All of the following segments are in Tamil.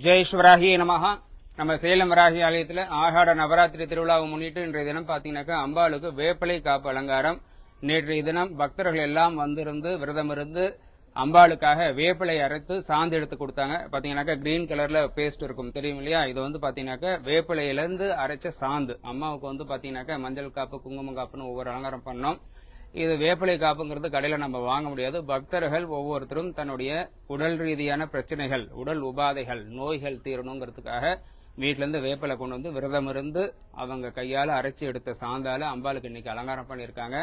ஜெய் ஸ்வராகி நம்ம சேலம் வராகி ஆலயத்தில் ஆஷாட நவராத்திரி திருவிழாவை முன்னிட்டு இன்றைய தினம் பார்த்தீங்கன்னாக்கா அம்பாளுக்கு வேப்பிலை காப்பு அலங்காரம். நேற்றைய தினம் பக்தர்கள் எல்லாம் வந்திருந்து விரதம் இருந்து அம்பாளுக்காக வேப்பிலை அரைத்து சாந்து எடுத்து கொடுத்தாங்க. பார்த்தீங்கன்னாக்கா கிரீன் கலரில் பேஸ்ட் இருக்கும். தெரியும் இல்லையா? இது வந்து பாத்தீங்கன்னாக்கா வேப்பலையிலேருந்து அரைச்ச சாந்து. அம்மாவுக்கு வந்து பார்த்தீங்கன்னாக்கா மஞ்சள் காப்பு குங்குமம் காப்புன்னு ஒவ்வொரு அலங்காரம் பண்ணோம். இது வேப்பிலை காப்புங்கிறது கடையில் நம்ம வாங்க முடியாது. பக்தர்கள் ஒவ்வொருத்தரும் தன்னுடைய உடல் ரீதியான பிரச்சனைகள் உடல் உபாதைகள் நோய்கள் தீரணுங்கிறதுக்காக வீட்டிலேருந்து வேப்பிலை கொண்டு வந்து விரதம் இருந்து அவங்க கையால் அரைச்சி எடுத்த சாந்தால அம்பாளுக்கு இன்னைக்கு அலங்காரம் பண்ணியிருக்காங்க.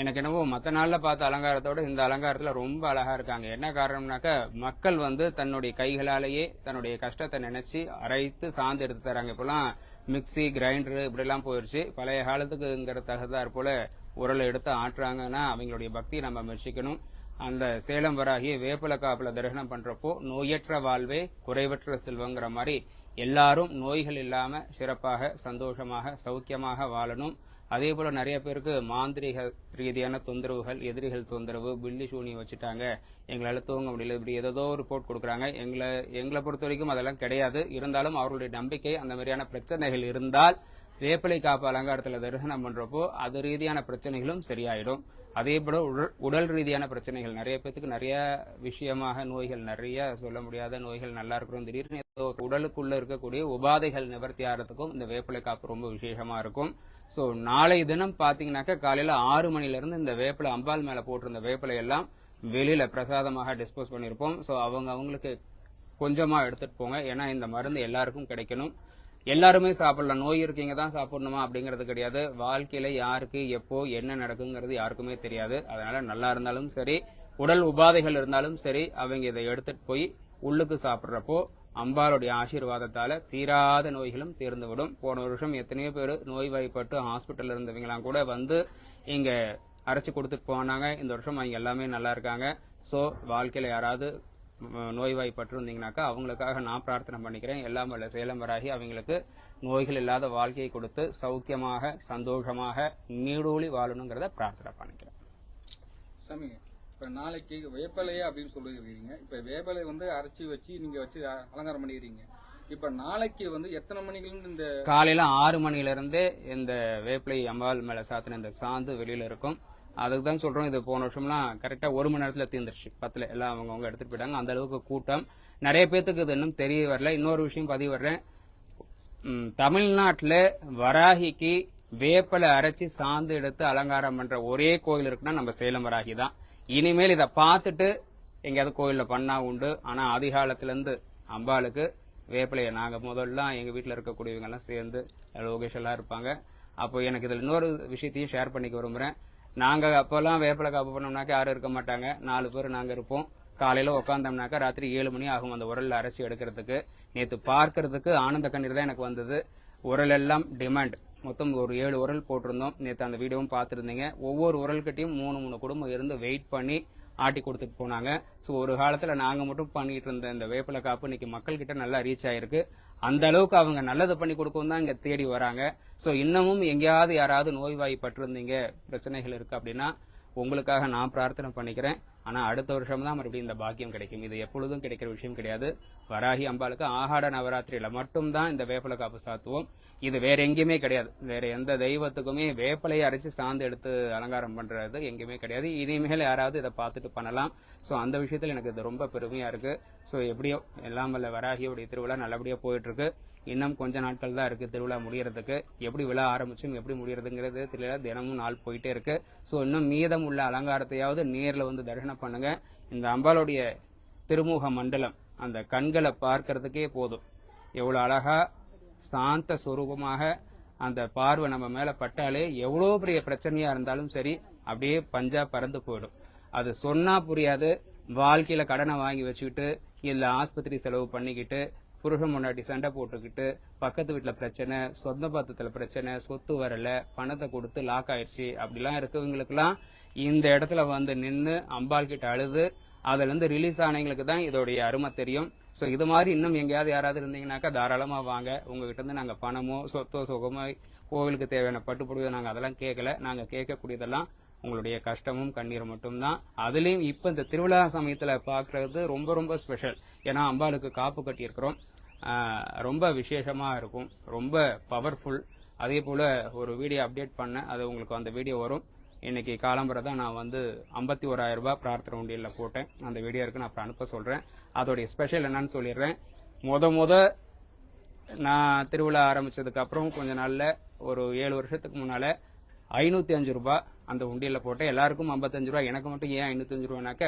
எனக்கு என்னவோ மற்ற நாளில் பார்த்த அலங்காரத்தோட இந்த அலங்காரத்தில் ரொம்ப அழகாக இருக்காங்க. என்ன காரணம்னாக்கா மக்கள் வந்து தன்னுடைய கைகளாலேயே தன்னுடைய கஷ்டத்தை நினைச்சு அரைத்து சாந்து எடுத்து தராங்க. இப்போலாம் மிக்ஸி கிரைண்டரு இப்படிலாம் போயிடுச்சு பழைய காலத்துக்குங்கிற தகுதாற் போல உரலை எடுத்து ஆட்டுறாங்கன்னா அவங்களுடைய பக்தி நம்ம மெச்சிக்கணும் அந்த சேலம் வராகி வேப்பல காப்புல தரிசனம் பண்றப்போ நோயற்ற வாழ்வே குறைவற்ற செல்வங்கிற மாதிரி எல்லாரும் நோய்கள் இல்லாம சிறப்பாக சந்தோஷமாக சௌக்கியமாக வாழணும். அதே போல நிறைய பேருக்கு மாந்திரிக ரீதியான தொந்தரவுகள் எதிரிகள் தொந்தரவு பில்லி சூனி வச்சுட்டாங்க. எங்களால தூங்க முடியல இப்படி ஏதோ ரிப்போர்ட் கொடுக்குறாங்க. எங்களை எங்களை பொறுத்த வரைக்கும் அதெல்லாம் கிடையாது. இருந்தாலும் அவர்களுடைய நம்பிக்கை அந்த மாதிரியான பிரச்சனைகள் இருந்தால் வேப்பிலை காப்பு அலங்காரத்தில் தரிசனம் பண்றப்போ அது ரீதியான பிரச்சனைகளும் சரியாயிடும். அதே போல உடல் உடல் ரீதியான பிரச்சனைகள். நிறைய பேத்துக்கு நிறைய விஷயமாக நோய்கள் நிறைய சொல்ல முடியாத நோய்கள் நல்லா இருக்கிறோம். திடீர்னு உடலுக்குள்ள இருக்கக்கூடிய உபாதைகள் நிவர்த்தி ஆகிறதுக்கும் இந்த வேப்பிலை காப்பு ரொம்ப விசேஷமா இருக்கும். ஸோ நாளை தினம் பாத்தீங்கன்னாக்கா காலையில ஆறு மணில இருந்து இந்த வேப்பிலை அம்பாள் மேல போட்டிருந்த வேப்பிலை எல்லாம் வெளியில பிரசாதமாக டிஸ்போஸ் பண்ணியிருப்போம் ஸோ அவங்க அவங்களுக்கு கொஞ்சமா எடுத்துட்டு போங்க. ஏன்னா இந்த மருந்து எல்லாருக்கும் கிடைக்கணும். எல்லாருமே சாப்பிடலாம். நோய் இருக்கீங்க தான் சாப்பிடணுமா அப்படிங்கிறது கிடையாது. வாழ்க்கையில யாருக்கு எப்போ என்ன நடக்குங்கிறது யாருக்குமே தெரியாது. அதனால நல்லா இருந்தாலும் சரி உடல் உபாதைகள் இருந்தாலும் சரி அவங்க இதை எடுத்துட்டு போய் உள்ளுக்கு சாப்பிட்றப்போ அம்பாளுடைய ஆசீர்வாதத்தால தீராத நோய்களும் தீர்ந்துவிடும். போன வருஷம் எத்தனையோ பேர் நோய் வாய்ப்பட்டு ஹாஸ்பிட்டல் இருந்தவங்களாம் கூட வந்து இங்க அரைச்சு கொடுத்துட்டு போனாங்க. இந்த வருஷம் அவங்க எல்லாமே நல்லா இருக்காங்க. சோ வாழ்க்கையில யாராவது ம், நோய்வாய்ப்பட்டு இருந்தீங்கன்னாக்கா அவங்களுக்காக நான் பிரார்த்தனை பண்ணிக்கிறேன். எல்லாம் வல்ல சேலம் வராகி அவங்களுக்கு நோய்கள் இல்லாத வாழ்க்கையை கொடுத்து சௌக்கியமாக சந்தோஷமாக நீடூழி வாழணுங்கிறத பிரார்த்தனை பண்ணிக்கிறேன். சாமி இப்ப நாளைக்கு வேப்பிலையே அப்படின்னு சொல்லிருக்கீங்க இப்ப வேப்பிலை வந்து அரைச்சி வச்சு நீங்க வச்சு அலங்காரம் பண்ணிக்கிறீங்க. இப்ப நாளைக்கு வந்து எத்தனை மணிக்கு இந்த காலையில ஆறு மணில இருந்து இந்த வேப்பிலை அம்பாள் மேல சாத்தின இந்த சாந்து வெளியில இருக்கும். அதுக்கு தான் சொல்கிறோம் இது போன வருஷம்லாம் கரெக்டாக ஒரு மணி நேரத்தில் தீர்ந்துருச்சு. பத்துல எல்லாம் அவங்க அவங்க எடுத்துட்டு போயிட்டாங்க. அந்த அளவுக்கு கூட்டம். நிறைய பேர்த்துக்கு இது இன்னும் தெரிய வரல. இன்னொரு விஷயம் பதிவு வர்றேன் தமிழ்நாட்டில் வராகிக்கு வேப்பலை அரைச்சி சாந்து எடுத்து அலங்காரம் பண்ணுற ஒரே கோயில் இருக்குன்னா நம்ம சேலம் வராகி தான். இனிமேல் இதை பார்த்துட்டு எங்கேயாவது கோயிலில் பண்ணா உண்டு. ஆனால் அதிகாலத்துலேருந்து அம்பாளுக்கு வேப்பிலையை நாங்கள் முதல்லாம் எங்கள் வீட்டில் இருக்கக்கூடியவங்கெல்லாம் சேர்ந்து லோகேஷ் எல்லாம் இருப்பாங்க. அப்போ எனக்கு இதில் இன்னொரு விஷயத்தையும் ஷேர் பண்ணிக்க விரும்புகிறேன் நாங்க அப்பெல்லாம் வேப்பில காப்பு பண்ணோம்னாக்க யாரும் இருக்க மாட்டாங்க. நாலு பேர் நாங்க இருப்போம். காலையில உட்காந்தோம்னாக்கா ராத்திரி ஏழு மணி ஆகும் அந்த உரல்ல அரைச்சி எடுக்கிறதுக்கு. நேற்று பார்க்கறதுக்கு ஆனந்த கண்ணீர் தான் எனக்கு வந்தது. உரல் எல்லாம் டிமாண்ட் மொத்தம் ஒரு ஏழு உரல் போட்டிருந்தோம். நேற்று அந்த வீடியோவும் பார்த்துருந்தீங்க. ஒவ்வொரு உரல்கிட்டையும் மூணு மூணு குடும்பம் இருந்து வெயிட் பண்ணி ஆட்டி கொடுத்துட்டு போனாங்க. ஸோ ஒரு காலத்தில் நாங்கள் மட்டும் பண்ணிட்டு இருந்த இந்த வேப்பில காப்பு இன்னைக்கு மக்கள் கிட்ட நல்லா ரீச் ஆயிருக்கு. அந்த அளவுக்கு அவங்க நல்லது பண்ணி கொடுக்கவும் தான் இங்கே தேடி வராங்க. ஸோ இன்னமும் எங்கேயாவது யாராவது நோய்வாய்ப்பட்டிருந்தீங்க பிரச்சனைகள் இருக்கு அப்படின்னா உங்களுக்காக நான் பிரார்த்தனை பண்ணிக்கிறேன். ஆனா அடுத்த வருஷம் தான் மறுபடியும் இந்த பாக்கியம் கிடைக்கும். இது எப்பொழுதும் கிடைக்கிற விஷயம் கிடையாது. வராகி அம்பாளுக்கு ஆகாட நவராத்திரியில மட்டும்தான் இந்த வேப்பிலை காப்பு சாத்துவோம். இது வேற எங்கேயுமே கிடையாது. வேற எந்த தெய்வத்துக்குமே வேப்பிலையை அரைச்சு சாந்து எடுத்து அலங்காரம் பண்றது எங்கேயுமே கிடையாது. இனிமேல் யாராவது இதை பார்த்துட்டு பண்ணலாம். ஸோ அந்த விஷயத்தில் எனக்கு இது ரொம்ப பெருமையா இருக்கு. ஸோ எப்படியோ எல்லாம் வல்ல வராகியோடைய திருவிழா நல்லபடியா போயிட்டு இருக்கு. இன்னும் கொஞ்ச நாட்கள் தான் இருக்கு திருவிழா முடியறதுக்கு. எப்படி விழா ஆரம்பிச்சும் எப்படி முடியறதுங்கிறது தெரியல. தினமும் நாள் போயிட்டே இருக்கு. ஸோ இன்னும் மீதம் உள்ள அலங்காரத்தையாவது நேரில் வந்து தரிசனம் பண்ணுங்க. இந்த அம்பாளுடைய திருமுக மண்டலம் அந்த கண்களை பார்க்கறதுக்கே போதும். எவ்வளோ அழகா சாந்த சுரூபமாக அந்த பார்வை நம்ம மேல பட்டாலே எவ்வளோ பெரிய பிரச்சனையா இருந்தாலும் சரி அப்படியே பஞ்சா பறந்து போயிடும். அது சொன்னா புரியாது. வாழ்க்கையில கடனை வாங்கி வச்சுக்கிட்டு இல்லை ஆஸ்பத்திரி செலவு பண்ணிக்கிட்டு புருஷன் முன்னாடி சண்டை போட்டுக்கிட்டு பக்கத்து வீட்டில் பிரச்சனை சொந்த பத்தத்தில் பிரச்சனை சொத்து வரல பணத்தை கொடுத்து லாக் ஆயிடுச்சு அப்படிலாம் இருக்கவங்களுக்குலாம் இந்த இடத்துல வந்து நின்று அம்பாள் கிட்ட அழுது அதுலேருந்து ரிலீஸ் ஆனவங்களுக்கு தான் இதோடைய அருமை தெரியும். ஸோ இது மாதிரி இன்னும் எங்கேயாவது யாராவது இருந்தீங்கன்னாக்கா தாராளமாக வாங்க. உங்ககிட்ட இருந்து பணமோ சொத்தோ சுகமோ கோவிலுக்கு தேவையான பட்டுப்புடுவோ நாங்கள் அதெல்லாம் கேட்கல நாங்கள் கேட்கக்கூடியதெல்லாம் உங்களுடைய கஷ்டமும் கண்ணீரும் மட்டும்தான். அதுலேயும் இப்போ இந்த திருவிழா சமயத்தில் பார்க்குறது ரொம்ப ரொம்ப ஸ்பெஷல் ஏன்னா அம்பாளுக்கு காப்பு கட்டியிருக்கிறோம். ரொம்ப விசேஷமாக இருக்கும். ரொம்ப பவர்ஃபுல் அதே போல் ஒரு வீடியோ அப்டேட் பண்ணேன். அது உங்களுக்கு அந்த வீடியோ வரும். இன்னைக்கு காலம்பரை தான் நான் வந்து ஐம்பத்தி ஓராயிரம் ரூபாய் பிரார்த்தனை உண்டியலில் போட்டேன். அந்த வீடியோ இருக்கு நான் அப்புறம் அனுப்ப சொல்கிறேன் அதோடைய ஸ்பெஷல் என்னன்னு சொல்லிடுறேன். முத முத நான் திருவிழா ஆரம்பித்ததுக்கப்புறம் கொஞ்ச நாளில் ஒரு ஏழு வருஷத்துக்கு முன்னால் ஐநூற்றி அஞ்சு ரூபாய் அந்த உண்டியில் போட்டேன் எல்லாருக்கும் ஐம்பத்தஞ்சு ரூபா எனக்கு மட்டும் ஏன் ஐநூத்தஞ்சு ரூபாய்னாக்க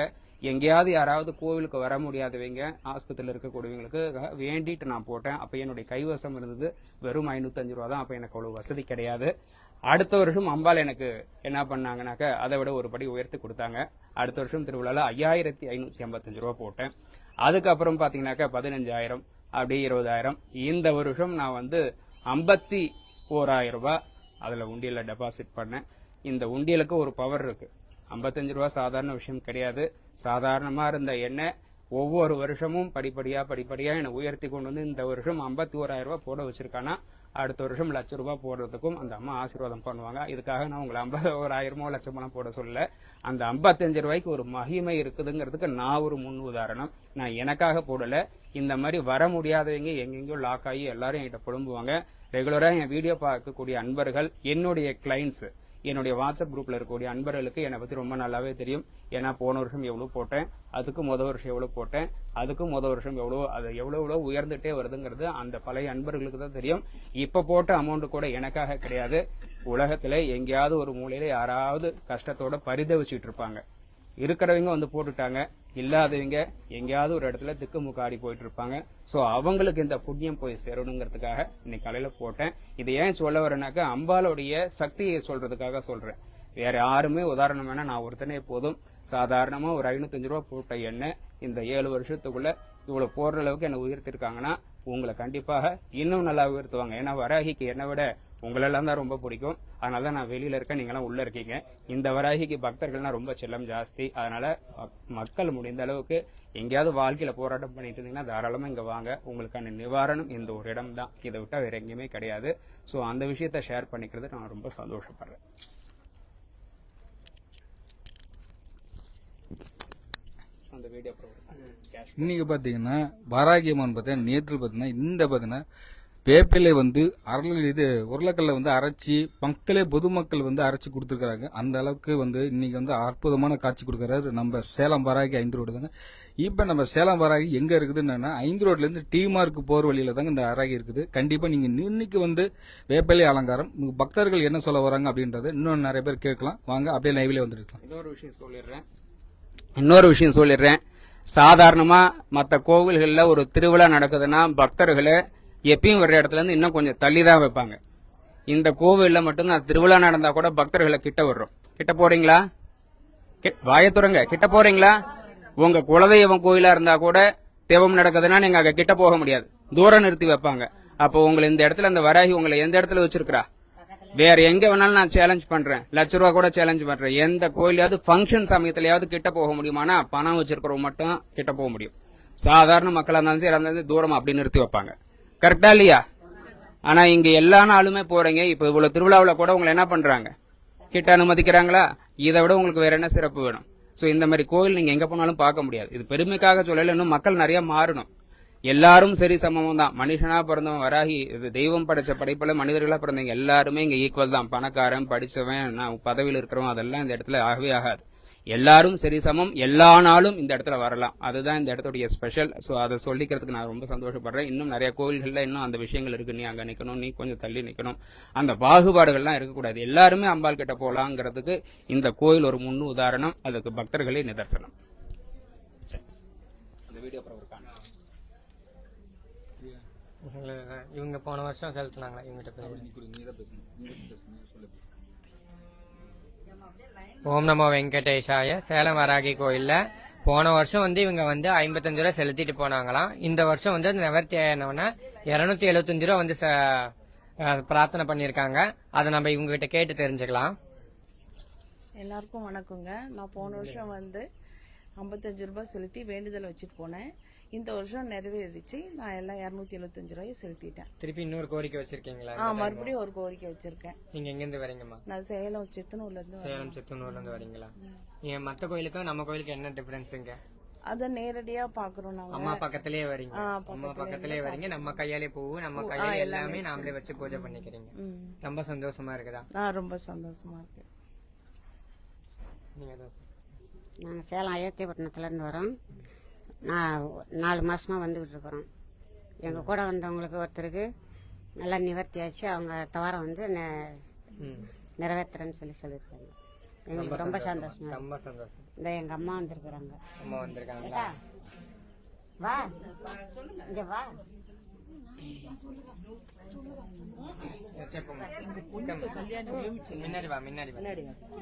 எங்கேயாவது யாராவது கோவிலுக்கு வர முடியாதவங்க ஆஸ்பத்திரியில் இருக்கக்கூடியவங்களுக்கு வேண்டிட்டு நான் போட்டேன். அப்போ என்னுடைய கைவசம் இருந்தது. வெறும் ஐநூத்தஞ்சு ரூபா தான். அப்போ எனக்கு அவ்வளோ வசதி கிடையாது. அடுத்த வருஷம் அம்பாள் எனக்கு என்ன பண்ணாங்கனாக்க அதை விட ஒரு படி உயர்த்தி கொடுத்தாங்க. அடுத்த வருஷம் திருவிழாவில் ஐயாயிரத்தி ஐநூற்றி ஐம்பத்தஞ்சு ரூபா போட்டேன். அதுக்கப்புறம் பாத்தீங்கன்னாக்கா பதினஞ்சாயிரம் அப்படியே இருபதாயிரம். இந்த வருஷம் நான் வந்து ஐம்பத்தி ஓராயிரம் ரூபாய். அதில் உண்டியலில் டெபாசிட் பண்ணேன். இந்த உண்டியலுக்கு ஒரு பவர் இருக்குது ஐம்பத்தஞ்சு ரூபா சாதாரண விஷயம் கிடையாது. சாதாரணமாக இருந்த எண்ணெய் ஒவ்வொரு வருஷமும் படிப்படியா படிப்படியா என்னை உயர்த்தி கொண்டு வந்து இந்த வருஷம் ஐம்பத்தி ஓராயிரம் ரூபாய் போட வச்சிருக்கானா? அடுத்த வருஷம் லட்ச ரூபாய் போடுறதுக்கும் அந்த அம்மா ஆசீர்வாதம் பண்ணுவாங்க. இதுக்காக நான் உங்களை ஐம்பது ஓராயிரமோ லட்சமெல்லாம் போட சொல்ல அந்த ஐம்பத்தஞ்சு ரூபாய்க்கு ஒரு மகிமை இருக்குதுங்கிறதுக்கு நான் ஒரு முன் உதாரணம். நான் எனக்காக போடல. இந்த மாதிரி வர முடியாதவங்க எங்கெங்கயோ லாக் ஆகி எல்லாரும் என்கிட்ட புலம்புவாங்க. ரெகுலரா என் வீடியோ பார்க்கக்கூடிய அன்பர்கள் என்னுடைய கிளைண்ட்ஸ் என்னுடைய வாட்ஸ்அப் குரூப்ல இருக்கக்கூடிய அன்பர்களுக்கு என்னை பத்தி ரொம்ப நல்லாவே தெரியும். ஏன்னா போன வருஷம் எவ்வளவு போட்டேன் அதுக்கு முத வருஷம் எவ்வளவு போட்டேன் அதுக்கு முத வருஷம் எவ்வளவு அது எவ்வளவு எவ்வளவு உயர்ந்துட்டே வருதுங்கிறது அந்த பழைய அன்பர்களுக்கு தான் தெரியும். இப்ப போட்ட அமௌண்ட் கூட எனக்காக கிடையாது. உலகத்துல எங்கேயாவது ஒரு மூலையில யாராவது கஷ்டத்தோட பரிதவிச்சுட்டு இருப்பாங்க. இருக்கிறவங்க வந்து போட்டுட்டாங்க. இல்லாதவங்க எங்கேயாவது ஒரு இடத்துல திக்குமுக்காடி போயிட்டு இருப்பாங்க ஸோ அவங்களுக்கு இந்த புண்ணியம் போய் சேரணுங்கிறதுக்காக இன்னைக்கு காலையில போட்டேன். இது ஏன் சொல்ல வரேனாக்கா அம்பாளுடைய சக்தியை சொல்றதுக்காக சொல்றேன். வேற யாருமே உதாரணம் வேணா நான் ஒருத்தனே போதும். சாதாரணமா ஒரு ஐநூத்தஞ்சு ரூபா போட்ட எண்ணெய் இந்த ஏழு வருஷத்துக்குள்ள இவ்வளவு போடுற அளவுக்கு என்னை உயர்த்திருக்காங்கன்னா உங்களை கண்டிப்பாக இன்னும் நல்லா உயர்த்துவாங்க. ஏன்னா வராகிக்கு என்னை விட உங்களெல்லாம் தான் ரொம்ப பிடிக்கும். அதனால தான் நான் வெளியில இருக்கேன். நீங்களாம் உள்ள இருக்கீங்க. இந்த வராகிக்கு பக்தர்கள்னா ரொம்ப செல்லம் ஜாஸ்தி. அதனால மக்- மக்கள் முடிந்த அளவுக்கு எங்கேயாவது வாழ்க்கையில போராட்டம் பண்ணிட்டு இருந்தீங்கன்னா தாராளமா இங்க வாங்க. உங்களுக்கான நிவாரணம் இந்த ஒரு இடம் தான். இதை விட்டா வேற எங்கேயுமே கிடையாது. ஸோ அந்த விஷயத்த ஷேர் பண்ணிக்கிறது நான் ரொம்ப சந்தோஷப்படுறேன். அந்த வீடியோ இன்னைக்கு பாத்தீங்கன்னா வாராகி அம்மன் பார்த்தீங்கன்னா நேற்று பாத்தீங்கன்னா இந்த பாத்தீங்கன்னா வேப்பிலை வந்து அரளி இது உருளைக்கல்ல வந்து அரைச்சி மக்களே பொதுமக்கள் வந்து அரைச்சி கொடுத்துருக்காங்க அந்த அளவுக்கு வந்து இன்னைக்கு வந்து அற்புதமான காட்சி கொடுக்கறாரு நம்ம சேலம் வராகி ஐந்து ரோடு தாங்க. இப்ப நம்ம சேலம் வராகி எங்க இருக்குதுன்னா ஐந்து ரோட்ல இருந்து டி மார்க் போற வழியில தாங்க இந்த அராகி இருக்குது. கண்டிப்பா நீங்க இன்னைக்கு வந்து வேப்பிலை அலங்காரம் பக்தர்கள் என்ன சொல்ல வராங்க அப்படின்றத இன்னும் நிறைய பேர் கேட்கலாம். வாங்க அப்படியே லைவ்ல வந்துருக்கலாம் இன்னொரு விஷயம் சொல்லிடுறேன். இன்னொரு விஷயம் சொல்லிடுறேன். சாதாரணமா மற்ற கோவில்கள்ல ஒரு திருவிழா நடக்குதுன்னா பக்தர்களை எப்பயும் வர்ற இடத்துல இருந்து இன்னும் கொஞ்சம் தள்ளி தான் வைப்பாங்க. இந்த கோவிலில் மட்டும்தான் திருவிழா நடந்தா கூட பக்தர்களை கிட்ட வர்றோம் கிட்ட போறீங்களா? வாயத்துறங்க கிட்ட போறீங்களா? உங்க குலதெய்வம் கோயிலா இருந்தா கூட தெய்வம் நடக்குதுன்னா நீங்க அங்க கிட்ட போக முடியாது. தூரம் நிறுத்தி வைப்பாங்க. அப்போ உங்களை இந்த இடத்துல அந்த வராகி உங்களை எந்த இடத்துல வச்சிருக்கிறா? வேற எங்க வேணாலும் நான் சேலஞ்ச் பண்றேன். லட்ச ரூபா கூட சேலஞ்ச் பண்றேன். எந்த கோயிலையாவது ஃபங்க்ஷன் சமயத்திலயாவது கிட்ட போக முடியுமானா பணம் வச்சிருக்கிறவங்க மட்டும் கிட்ட போக முடியும். சாதாரண மக்களா இருந்தாலும் சரி அந்த தூரம் அப்படி நிறுத்தி வைப்பாங்க. கரெக்டா இல்லையா? ஆனா இங்க எல்லா நாளுமே போறீங்க. இப்ப இவ்வளவு திருவிழாவில் கூட உங்களை என்ன பண்றாங்க? கிட்ட அனுமதிக்கிறாங்களா? இதை விட உங்களுக்கு வேற என்ன சிறப்பு வேணும்? ஸோ இந்த மாதிரி கோயில் நீங்க எங்க போனாலும் பார்க்க முடியாது. இது பெருமைக்காக சொல்லல இன்னும் மக்கள் நிறைய மாறணும். எல்லாரும் சரி சமமும் தான் மனுஷனா பிறந்தவன் வராகி இது தெய்வம் படைச்ச படைப்புல மனிதர்களா பிறந்தவங்க எல்லாருமே இங்க ஈக்குவல் தான். பணக்காரன் படிச்சவன் நான் பதவியில் இருக்கிறவன் அதெல்லாம் இந்த இடத்துல ஆகவே ஆகாது. எல்லாரும் சரி சமம். எல்லா நாளும் இந்த இடத்துல வரலாம். அதுதான் இந்த இடத்துடைய ஸ்பெஷல் ஸோ அதை சொல்லிக்கிறதுக்கு நான் ரொம்ப சந்தோஷப்படுறேன். இன்னும் நிறைய கோவில்களில் இன்னும் அந்த விஷயங்கள் இருக்கு. நீ அங்கே நிற்கணும் நீ கொஞ்சம் தள்ளி நிற்கணும் அந்த பாகுபாடுகள்லாம் இருக்கக்கூடாது. எல்லாருமே அம்பாள் கிட்ட போகலாங்கிறதுக்கு இந்த கோயில் ஒரு முன்னு உதாரணம். அதுக்கு பக்தர்களே நிதர்சனம் அந்த வீடியோ அப்புறம் ஒரு காணொளி. இவங்க- இவங்க போன வருஷம் செலுத்தினாங்களா இவங்ககிட்ட ஓம் நமோ வெங்கடேஷாய. சேலம் வராகி கோயில்ல போன வருஷம் வந்து இவங்க வந்து ஐம்பத்தஞ்சு ரூபா செலுத்திட்டு போனாங்களாம். இந்த வருஷம் வந்து நிவர்த்தி ஆனவன இருநூத்தி எழுபத்தஞ்சு ரூபா வந்து பிரார்த்தனை பண்ணியிருக்காங்க. அதை நம்ம இவங்க கிட்ட கேட்டு தெரிஞ்சுக்கலாம். எல்லாருக்கும் வணக்கங்க. நான் போன வருஷம் வந்து ஐம்பத்தஞ்சு ரூபாய் செலுத்தி வேண்டுதல் வச்சுட்டு போனேன். இந்த வருஷம் நிறைவேறிச்சு. நான் எல்லாம் இரநூத்தி எழுபத்தஞ்சு ரூபாய் செலுத்திட்டேன். திருப்பி இன்னொரு கோரிக்கை வச்சிருக்கீங்களா? ஆ மறுபடியும் ஒரு கோரிக்கை வச்சிருக்கேன். நீங்க எங்க இருந்து வரீங்கம்மா? நான் சேலம் சித்தனூர்ல இருந்து. சேலம் சித்தனூர்ல இருந்து வரீங்களா நீங்க மத்த கோயிலுக்கும் நம்ம கோயிலுக்கு என்ன டிஃபரன்ஸுங்க அத நேரடியா பாக்குறோம் நாங்க. அம்மா பக்கத்திலேயே வரீங்க. அம்மா பக்கத்திலேயே வரீங்க. நம்ம கையாலே பூ நம்ம கையாலே எல்லாமே நாமளே வச்சு பூஜை பண்ணிக்கிறீங்க. ரொம்ப சந்தோஷமா இருக்குதா? ரொம்ப சந்தோஷமா இருக்கு. நீங்க. நாங்கள் சேலம் அயோத்தியப்பட்டினத்துலேருந்து வரோம். நான் நாலு மாசமா வந்துகிட்டு இருக்கிறோம் எங்கள் கூட வந்தவங்களுக்கு ஒருத்தருக்கு நல்லா நிவர்த்தி ஆச்சு. அவங்க தவறை வந்து நெ- ம். நிறைவேத்துறேன்னு சொல்லி சொல்லியிருக்காங்க. எங்களுக்கு ரொம்ப சந்தோஷமா. ரொம்ப சந்தோஷம். இந்த எங்கள் அம்மா வந்திருக்கிறாங்க. அம்மா வந்திருக்காங்களா? வா. இங்க வா சரி, போங்க. முன்னாடி வா முன்னாடி வா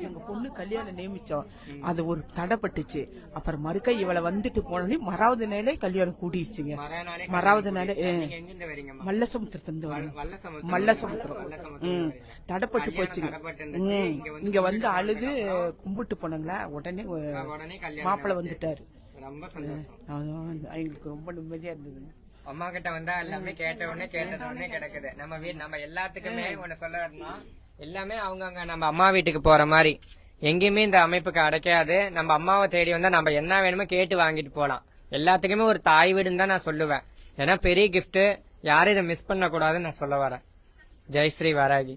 எங்க பொண்ணு கல்யாணம் நியமிச்சோம் அது ஒரு தடைப்பட்டுச்சு. அப்புறம் மறுக்க இவளை வந்துட்டு போனோடனே மறாவது நாளே கல்யாணம் கூடிடுச்சுங்க மறுநாளே மறாவது நாளே மல்லசமுத்திரத்திலிருந்து மல்லசமுத்திரம். தடைப்பட்டு போச்சுங்க. இங்க வந்து அழுது கும்பிட்டு போனாங்களா? உடனே மாப்பிள்ளை. வந்துட்டாரு. எங்களுக்கு ரொம்ப நிம்மதியா இருந்ததுங்க. அம்மா கிட்ட வந்தா எல்லாமே கேட்ட உடனே கேட்டது உடனே கிடைக்குது. நம்ம வீட் நம்ம எல்லாத்துக்குமே ஒண்ணு சொல்ல வரணும்னா எல்லாமே அவங்கவங்க நம்ம அம்மா வீட்டுக்கு போற மாதிரி. எங்கேயுமே இந்த அமைப்புக்கு அடைக்காது. நம்ம அம்மாவை தேடி வந்தா நம்ம என்ன வேணுமோ கேட்டு வாங்கிட்டு போலாம். எல்லாத்துக்குமே ஒரு தாய் வீடுன்னு தான் நான் சொல்லுவேன். ஏன்னா பெரிய gift. யாரும் இதை மிஸ் பண்ண கூடாதுன்னு நான் சொல்ல வரேன். ஜெய் ஸ்ரீ வராகி.